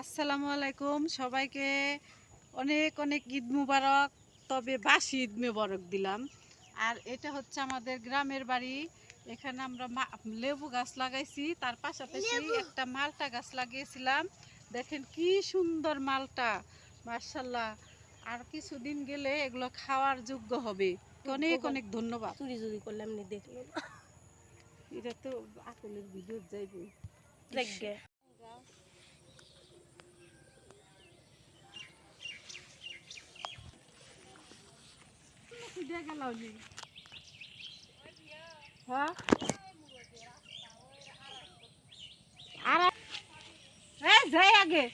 আসসালামু আলাইকুম। সবাইকে অনেক অনেক ঈদ মুবারক। তবে বাসি ঈদ মুবারক দিলাম। আর এটা হচ্ছে আমাদের গ্রামের বাড়ি। এখানে আমরা লেবু গাছ লাগাইছি। তার পাশাপাশি একটা মালটা গাছ লাগিয়েছিলাম। দেখেন কি সুন্দর মালটা মার্শাল্লাহ আর কিছুদিন গেলে এগুলো খাওয়ার যোগ্য হবে। অনেক অনেক ধন্যবাদ। চুরি চুরি করলে এমনি দেখল এটা তো আকলের ভিডিও যাইবে হ্যাঁ? আর যাই আগে।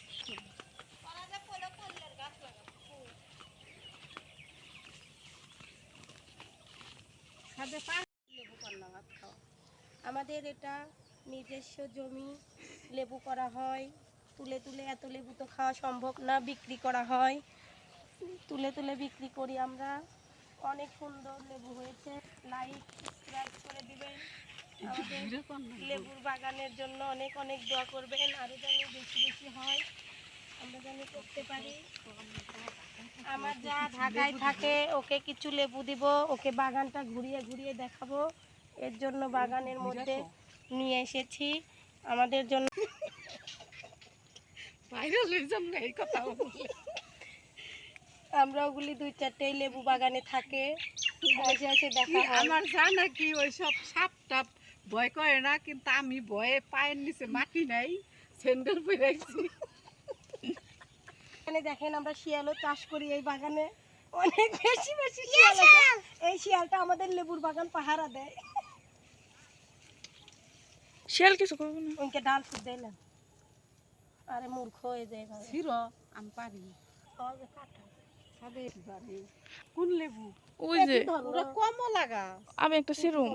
আমাদের এটা নিজস্ব জমি লেবু করা হয়। তুলে তুলে এত লেবু তো খাওয়া সম্ভব না বিক্রি করা হয়। তুলে তুলে বিক্রি করি আমরা। অনেক সুন্দর লেবু হয়েছে। লাইক সাবস্ক্রাইব করে দিবেন। আমাদের লেবুর বাগানের জন্য অনেক অনেক দোয়া করবেন। আরও যেন বেশি বেশি হয়, আমরা যেন করতে পারি। আমার যা ঢাকায় থাকে, ওকে কিছু লেবু দিব, ওকে বাগানটা ঘুরিয়ে ঘুরিয়ে দেখাবো। এর জন্য বাগানের মধ্যে নিয়ে এসেছি। আমাদের জন্য বাইরে লই যাম এই কথা আমরা ওগুলি দুই চারটে লেবু বাগানে থাকে। এসে এসে দেখা আমার জানা কি ওই সব সাপ টাপ ভয় করে না কিন্তু আমি ভয়ে পায়ের নিচে মাটি নাই স্যান্ডেল পরাইছি এখানে দেখেন আমরা শিয়ালও চাষ করি এই বাগানে। অনেক বেশি বেশি শিয়াল এই শিয়ালটা আমাদের লেবুর বাগান পাহারা দেয়। শিয়াল কিছু করব না। ওইকে ডাল ফুট দেয় না। আরে মূর্খ হয়ে যায়। আমি পারি। কাটা। আমি একটা সেরুম।